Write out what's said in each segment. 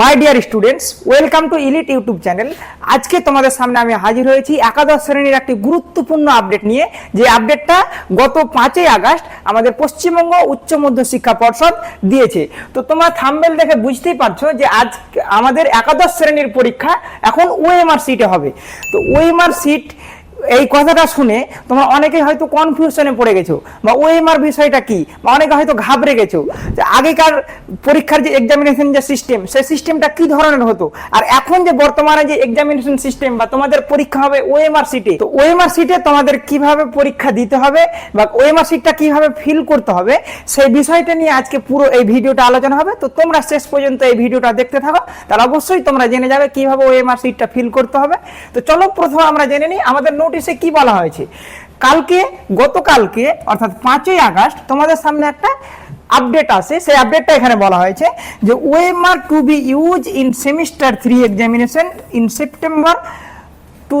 My dear students welcome to elite YouTube channel আজকে তোমাদের সামনে আমি হাজির হয়েছি একাদশ শ্রেণির একটি গুরুত্বপূর্ণ আপডেট নিয়ে। যে আপডেটটা গত পাঁচই আগস্ট আমাদের পশ্চিমবঙ্গ উচ্চ মধ্য শিক্ষা পর্ষদ দিয়েছে। তো তোমরা থাম্বেল দেখে বুঝতেই পারছ যে আজ আমাদের একাদশ শ্রেণির পরীক্ষা এখন ওএমআর সিটে হবে। তো ওএমআর সিট এই কথাটা শুনে তোমরা অনেকে হয়তো কনফিউশনে পড়ে গেছো, বা ওএমআর বিষয়টা কি, বা অনেকে হয়তো ঘাবড়ে গেছো। যে আগেকার পরীক্ষার যে এক্সামিনেশন যে সিস্টেম সেই সিস্টেমটা কি ধরনের হতো? আর এখন যে বর্তমানে যে এক্সামিনেশন সিস্টেম বা তোমাদের পরীক্ষা হবে ওএমআর সিটে তো ওএমআর সিটে তোমাদের কীভাবে পরীক্ষা দিতে হবে, বা ওএমআর সিটটা কীভাবে ফিল করতে হবে, সেই বিষয়টা নিয়ে আজকে পুরো এই ভিডিওটা আলোচনা হবে। তো তোমরা শেষ পর্যন্ত এই ভিডিওটা দেখতে থাকো, তাহলে অবশ্যই তোমরা জেনে যাবে কীভাবে ওএমআর সিটটা ফিল করতে হবে। তো চলো প্রথমে আমরা জেনে নিই, আমাদের নোটিশে কি বলা হয়েছে? কালকে, গতকালকে, অর্থাৎ পাঁচই আগস্ট, তোমাদের সামনে একটা আপডেট আছে সেই আপডেটটা এখানে বলা হয়েছে যে OMR to be use in semester three examination in September two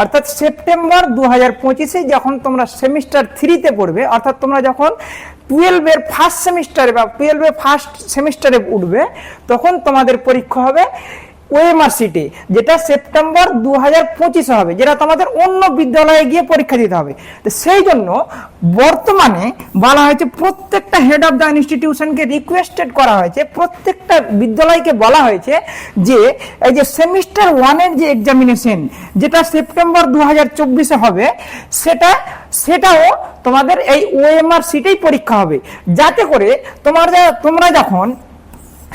অর্থাৎ সেপ্টেম্বর দু হাজার পঁচিশে যখন তোমরা সেমিস্টার থ্রিতে পড়বে, অর্থাৎ তোমরা যখন টুয়েলভের ফার্স্ট সেমিস্টারে বা টুয়েলভের ফার্স্ট সেমিস্টারে উঠবে, তখন তোমাদের পরীক্ষা হবে ওএমআর সিটে যেটা সেপ্টেম্বর দু হাজার পঁচিশে হবে, যেটা তোমাদের অন্য বিদ্যালয়ে গিয়ে পরীক্ষা দিতে হবে। তো সেই জন্য বর্তমানে বলা হয়েছে প্রত্যেকটা হেড অফ দ্য ইনস্টিটিউশনকে রিকোয়েস্টেড করা হয়েছে, প্রত্যেকটা বিদ্যালয়কে বলা হয়েছে যে, এই যে সেমিস্টার ওয়ানের যে এক্সামিনেশন যেটা সেপ্টেম্বর দু হাজার চব্বিশে হবে, সেটা, সেটাও তোমাদের এই ওএমআর সিটেই পরীক্ষা হবে। যাতে করে তোমার তোমরা যখন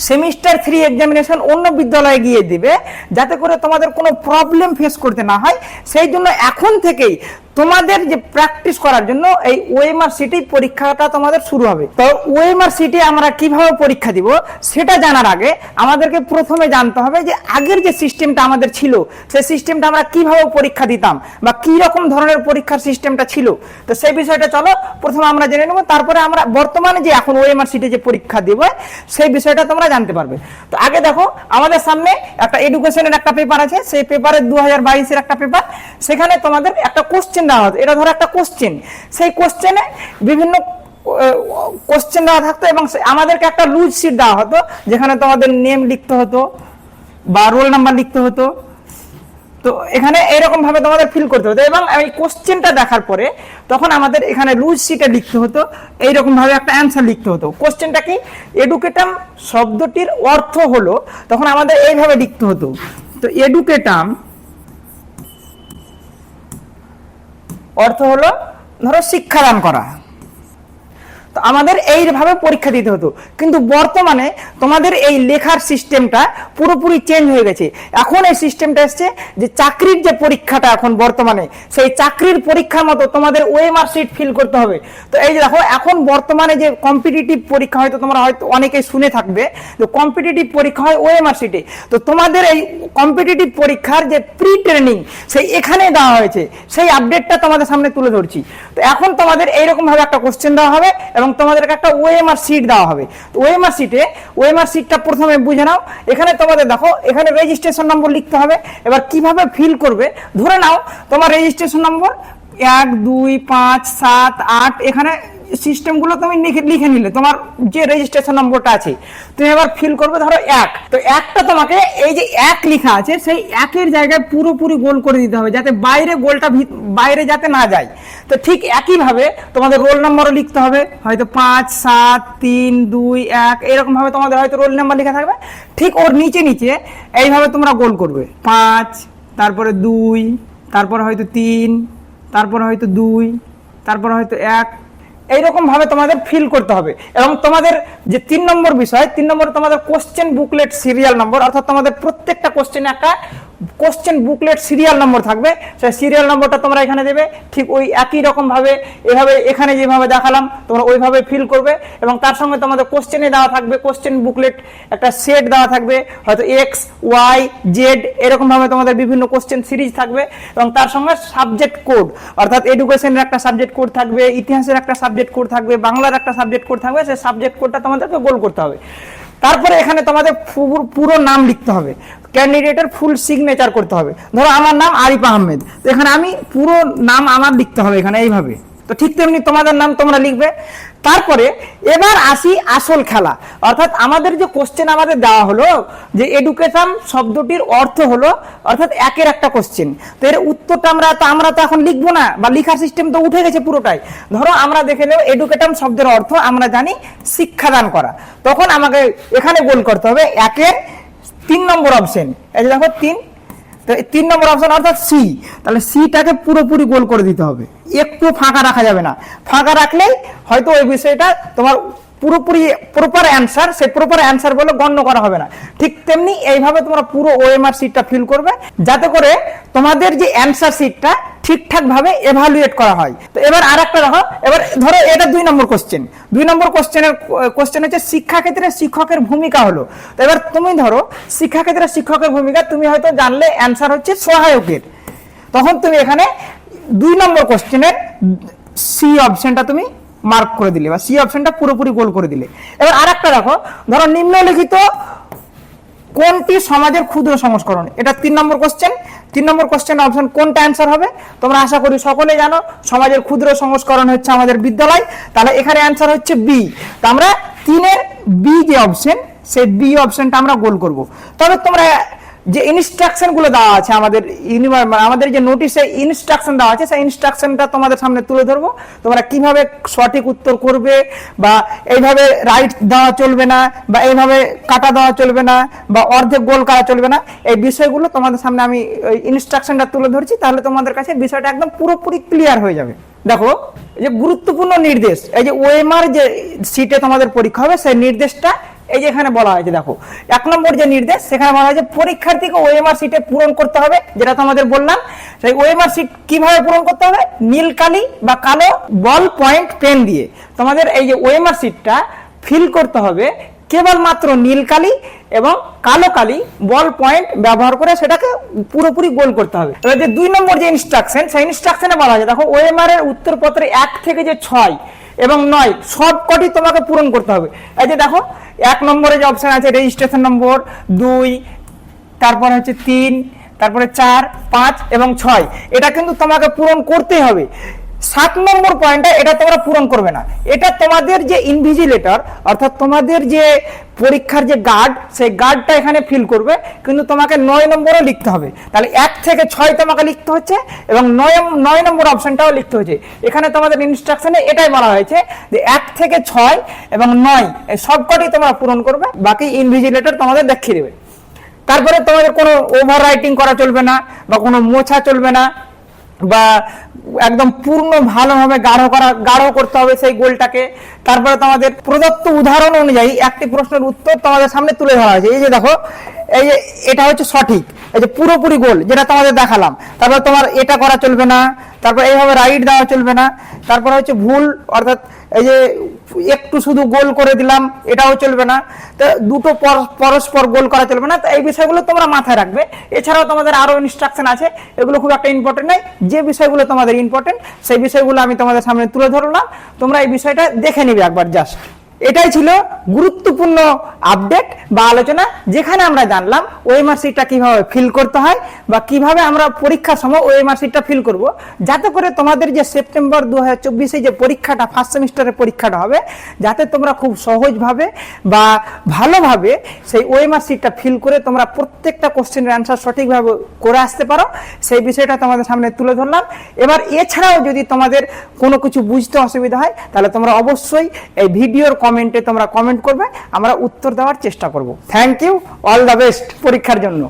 সেমিস্টার থ্রি এক্সামিনেশন অন্য বিদ্যালয়ে গিয়ে দিবে, যাতে করে তোমাদের কোনো প্রবলেম ফেস করতে না হয়। সেই জন্য এখন থেকেই তোমাদের যে প্র্যাকটিস করার জন্য এই ওএমআর সিটি পরীক্ষাটা তোমাদের শুরু হবে। তো ওএমআর সিটি আমরা কীভাবে পরীক্ষা দিব সেটা জানার আগে আমাদেরকে প্রথমে জানতে হবে যে আগের যে সিস্টেমটা আমাদের ছিল, সেই সিস্টেমটা আমরা কীভাবে পরীক্ষা দিতাম বা কি রকম ধরনের পরীক্ষার সিস্টেমটা ছিল। তো সেই বিষয়টা চলো, প্রথমে আমরা জেনে নেব, তারপরে আমরা বর্তমানে যে এখন ওএমআর সিটি যে পরীক্ষা দিব, সেই বিষয়টা তোমরা জানতে পারবে। তো আগে দেখো, আমাদের সামনে একটা এডুকেশনের একটা পেপার আছে, সেই পেপারের দু হাজার একটা পেপার সেখানে তোমাদের একটা কোশ্চেন দেওয়া হতো এটা ধরো একটা কোশ্চেন সেই কোশ্চেনে বিভিন্ন কোশ্চেন দেওয়া থাকতো এবং আমাদেরকে একটা লুজ শিট দেওয়া হতো, যেখানে তোমাদের নেম লিখতে হতো বা রোল নাম্বার লিখতে হতো। তো এখানে এরকম ভাবে তোমাদের ফিল করতে হতো এবং এই কোশ্চেনটা দেখার পরে তখন আমাদের এখানে লুজ শিটে লিখতে হতো, এইরকম ভাবে একটা অ্যান্সার লিখতে হতো। কোশ্চেনটা কি? এডুকেটাম শব্দটির অর্থ হলো, তখন আমাদের এইভাবে লিখতে হতো। তো এডুকেটাম অর্থ হলো ধরো শিক্ষাদান করা তো আমাদের এইভাবে পরীক্ষা দিতে হতো। কিন্তু বর্তমানে তোমাদের এই লেখার সিস্টেমটা পুরোপুরি চেঞ্জ হয়ে গেছে। এখন এই সিস্টেমটা এসছে যে চাকরির যে পরীক্ষাটা এখন বর্তমানে, সেই চাকরির পরীক্ষার মতো তোমাদের ওএমআর সিট ফিল করতে হবে। তো এই যে দেখো, এখন বর্তমানে যে কম্পিটিটিভ পরীক্ষা হয়তো তোমরা হয়তো অনেকেই শুনে থাকবে, যে কম্পিটিটিভ পরীক্ষা হয় ওএমআর সিটে তো তোমাদের এই কম্পিটিটিভ পরীক্ষার যে প্রি ট্রেনিং সেই এখানে দেওয়া হয়েছে। সেই আপডেটটা তোমাদের সামনে তুলে ধরছি। তো এখন তোমাদের এইরকমভাবে একটা কোশ্চেন দেওয়া হবে এবং তোমাদেরকে একটা ওএমআর সিট দেওয়া হবে। তো ওএমআর সিটে ওএমআর সিটটা প্রথমে বুঝে নাও। এখানে তোমাদের দেখো, এখানে রেজিস্ট্রেশন নম্বর লিখতে হবে। এবার কীভাবে ফিল করবে, ধরে নাও, তোমার রেজিস্ট্রেশন নম্বর এক, দুই, পাঁচ, সাত, আট, এখানে সিস্টেমগুলো তুমি লিখে নিলে, তোমার যে রেজিস্ট্রেশন নম্বরটা আছে, তুমি এবার ফিল করবে ধরো এক। তো একটা তোমাকে এই যে এক লেখা আছে, সেই একের জায়গায় পুরোপুরি গোল করে দিতে হবে, যাতে বাইরে গোলটা বাইরে যাতে না যায়। তো ঠিক একইভাবে তোমাদের রোল নম্বরও লিখতে হবে, হয়তো পাঁচ, সাত, তিন, দুই, এক এরকম ভাবে তোমাদের হয়তো রোল নাম্বার লেখা থাকবে। ঠিক ওর নিচে নিচে এইভাবে তোমরা গোল করবে। পাঁচ, তারপরে দুই, তারপরে হয়তো তিন, তারপরে হয়তো দুই, তারপরে হয়তো এক এইরকম ভাবে তোমাদের ফিল করতে হবে। এবং তোমাদের যে তিন নম্বর বিষয়, তিন নম্বর তোমাদের কোশ্চেন বুকলেট সিরিয়াল নম্বর অর্থাৎ তোমাদের প্রত্যেকটা কোশ্চেন একটা কোশ্চেন বুকলেট সিরিয়াল নম্বর থাকবে। সেই সিরিয়াল নম্বরটা তোমরা এখানে দেবে। ঠিক ওই একই রকম ভাবে, এভাবে এখানে যেভাবে দেখালাম, তোমরা ওইভাবে ফিল করবে এবং তার সঙ্গে তোমাদের কোশ্চেনে দেওয়া থাকবে। কোশ্চেন বুকলেট একটা সেট দেওয়া থাকবে। হয়তো এক্স ওয়াই জেড এরকম ভাবে তোমাদের বিভিন্ন কোশ্চেন সিরিজ থাকবে এবং তার সঙ্গে সাবজেক্ট কোড অর্থাৎ এডুকেশনের একটা সাবজেক্ট কোড থাকবে, ইতিহাসের একটা সাবজেক্ট কোড থাকবে, বাংলার একটা সাবজেক্ট কোড থাকবে, সেই সাবজেক্ট কোডটা তোমাদেরকে গোল করতে হবে। তারপরে এখানে তোমাদের পুরো নাম লিখতে হবে। ক্যান্ডিডেটের ফুল সিগনেচার করতে হবে। ধরো আমার নাম আরিফ আহমেদ। তো এখানে আমি পুরো নাম আমার লিখতে হবে এখানে এইভাবে। তো ঠিক তেমনি তোমাদের নাম তোমরা লিখবে। তারপরে এবার আসি আসল খেলা। অর্থাৎ আমাদের যে কোশ্চেন আমাদের দেওয়া হলো, যে এডুকেশন শব্দটির অর্থ হলো, অর্থাৎ একের একটা কোশ্চেন তো এর উত্তরটা আমরা, তো আমরা তো এখন লিখব না, বা লিখার সিস্টেম তো উঠে গেছে পুরোটাই। ধরো আমরা দেখে নেব এডুকেশন শব্দের অর্থ আমরা জানি শিক্ষাদান করা। তখন আমাকে এখানে গোল করতে হবে, একের তিন নম্বর অপশন এই যে দেখো, তিন তো তিন নম্বর অপশন অর্থাৎ সি তাহলে সিটাকে পুরোপুরি গোল করে দিতে হবে। একটু ফাঁকা রাখা যাবে না। ফাঁকা রাখলেই হয়তো ওই বিষয়টা তোমার পুরোপুরি প্রপার অ্যান্সার সেই প্রপার অ্যান্সার বলে গণ্য করা হবে না। ঠিক তেমনি এইভাবে তোমরা পুরো ওএমআর সিটটা ফিল করবে। যাতে করে তোমাদের যে অ্যান্সার সিটটা ঠিকঠাক ভাবে এভালুয়েট করা হয়। তো এবার আর একটা দেখো, এবার ধরো এটা দুই নম্বর কোশ্চেন দুই নম্বর কোশ্চেনের কোশ্চেন হচ্ছে শিক্ষাক্ষেত্রে শিক্ষকের ভূমিকা হলো। তো এবার তুমি ধরো শিক্ষাক্ষেত্রে শিক্ষকের ভূমিকা, তুমি হয়তো জানলে অ্যান্সার হচ্ছে সহায়কের। তখন তুমি এখানে দুই নম্বর কোশ্চেনের সি অপশনটা তুমি মার্ক করে দিলে বা সি অপশনটা পুরোপুরি গোল করে দিলে। এবার আর একটা দেখো, ধরো নিম্নলিখিত কোনটি সমাজের ক্ষুদ্র সংস্করণ? এটা তিন নম্বর কোশ্চেন তিন নম্বর কোশ্চেন অপশন কোনটা অ্যান্সার হবে? তোমরা আশা করি সকলে জানো, সমাজের ক্ষুদ্র সংস্করণ হচ্ছে আমাদের বিদ্যালয়। তাহলে এখানে অ্যান্সার হচ্ছে বি তো আমরা তিনের বি যে অপশন সেই বি অপশনটা আমরা গোল করব। তবে তোমরা যে ইনস্ট্রাকশনগুলো দেওয়া আছে আমাদের ইউনিভার আমাদের যে নোটিশে ইনস্ট্রাকশন দেওয়া আছে, সেই ইনস্ট্রাকশনটা তোমাদের সামনে তুলে ধরবো। তোমরা কীভাবে সঠিক উত্তর করবে বা এইভাবে রাইট দেওয়া চলবে না বা এইভাবে কাটা দেওয়া চলবে না বা অর্ধেক গোল করা চলবে না, এই বিষয়গুলো তোমাদের সামনে আমি ইনস্ট্রাকশনটা তুলে ধরছি, তাহলে তোমাদের কাছে বিষয়টা একদম পুরোপুরি ক্লিয়ার হয়ে যাবে। দেখো যে গুরুত্বপূর্ণ নির্দেশ, এই যে ওএমআর যে সিটে তোমাদের পরীক্ষা হবে, সেই নির্দেশটা এই যে এখানে বলা হয়েছে, দেখো। এক নম্বর যে নির্দেশ, সেখানে বলা হয়েছে পরীক্ষার্থীকে ওএমআর সিটে পূরণ করতে হবে, যেটা তোমাদের বললাম। সেই ওএমআর সিট কীভাবে পূরণ করতে হবে? নীল, কালি বা কালো বল পয়েন্ট পেন দিয়ে। তোমাদের এই যে ওএমআর সিটটা ফিল করতে হবে কেবলমাত্র নীল, কালি এবং কালো, কালি বল পয়েন্ট ব্যবহার করে সেটাকে পুরোপুরি গোল করতে হবে। এবার যে দুই নম্বর যে ইনস্ট্রাকশন সেই ইনস্ট্রাকশনে বলা আছে দেখো ওএমআর এর উত্তরপত্রে এক থেকে যে ছয় এবং নয়, সব কটি তোমাকে পূরণ করতে হবে। এই যে দেখো, এক নম্বরে যে অপশান আছে রেজিস্ট্রেশন নম্বর দুই, তারপর হচ্ছে তিন, তারপরে চার, পাঁচ এবং ছয়। এটা কিন্তু তোমাকে পূরণ করতেই হবে। সাত নম্বর পয়েন্টটা এটা তোমরা পূরণ করবে না। এটা তোমাদের যে ইনভিজিলেটর অর্থাৎ তোমাদের যে পরীক্ষার যে গার্ড সেই গার্ডটা এখানে ফিল করবে, কিন্তু তোমাকে নয় নম্বরও লিখতে হবে। তাহলে এক থেকে ছয় তোমাকে লিখতে হচ্ছে এবং নয় নয় নম্বর অপশনটাও লিখতে হচ্ছে। এখানে তোমাদের ইনস্ট্রাকশনে এটাই বলা হয়েছে যে এক থেকে ছয় এবং নয়, এই সবকটি তোমরা পূরণ করবে, বাকি ইনভিজিলেটর তোমাদের দেখিয়ে দেবে। তারপরে তোমাদের কোনো ওভার রাইটিং করা চলবে না বা কোনো মোছা চলবে না। বা একদম পূর্ণ ভালোভাবে গাঢ় করা, গাঢ় করতে হবে সেই গোলটাকে। তারপরে তোমাদের প্রদত্ত উদাহরণ অনুযায়ী একটি প্রশ্নের উত্তর তোমাদের সামনে তুলে ধরা হয়েছে। এই যে দেখো, এই যে এটা হচ্ছে সঠিক। এই যে পুরোপুরি গোল যেটা তোমাদের দেখালাম। তারপর তোমার এটা করা চলবে না, তারপর এইভাবে রাইট দেওয়া চলবে না। তারপর হচ্ছে ভুল, অর্থাৎ এই যে একটু শুধু গোল করে দিলাম, এটাও চলবে না। তো দুটো পরস্পর গোল করা চলবে না। তো এই বিষয়গুলো তোমরা মাথায় রাখবে। এছাড়াও তোমাদের আরও ইনস্ট্রাকশন আছে। এগুলো খুব একটা ইম্পর্টেন্ট নয়। যে বিষয়গুলো তোমাদের ইম্পর্টেন্ট সেই বিষয়গুলো আমি তোমাদের সামনে তুলে ধরলাম। তোমরা এই বিষয়টা দেখে নিবে একবার জাস্ট এটাই ছিল গুরুত্বপূর্ণ আপডেট বা আলোচনা, যেখানে আমরা জানলাম ওএমআর সিটটা কীভাবে ফিল করতে হয় বা কীভাবে আমরা পরীক্ষার সময় ওএমআর সিটটা ফিল করব। যাতে করে তোমাদের যে সেপ্টেম্বর দু হাজার যে পরীক্ষাটা ফার্স্ট সেমিস্টারের পরীক্ষাটা হবে, যাতে তোমরা খুব সহজভাবে বা ভালোভাবে সেই ওএমআর সিটটা ফিল করে তোমরা প্রত্যেকটা কোশ্চেনের অ্যান্সার সঠিকভাবে করে আসতে পারো। সেই বিষয়টা তোমাদের সামনে তুলে ধরলাম। এবার এছাড়াও যদি তোমাদের কোনো কিছু বুঝতে অসুবিধা হয়, তাহলে তোমরা অবশ্যই এই ভিডিওর কমেন্টে তোমরা কমেন্ট করবে, আমরা উত্তর দেওয়ার চেষ্টা করব। Thank you all the best পরীক্ষার জন্য।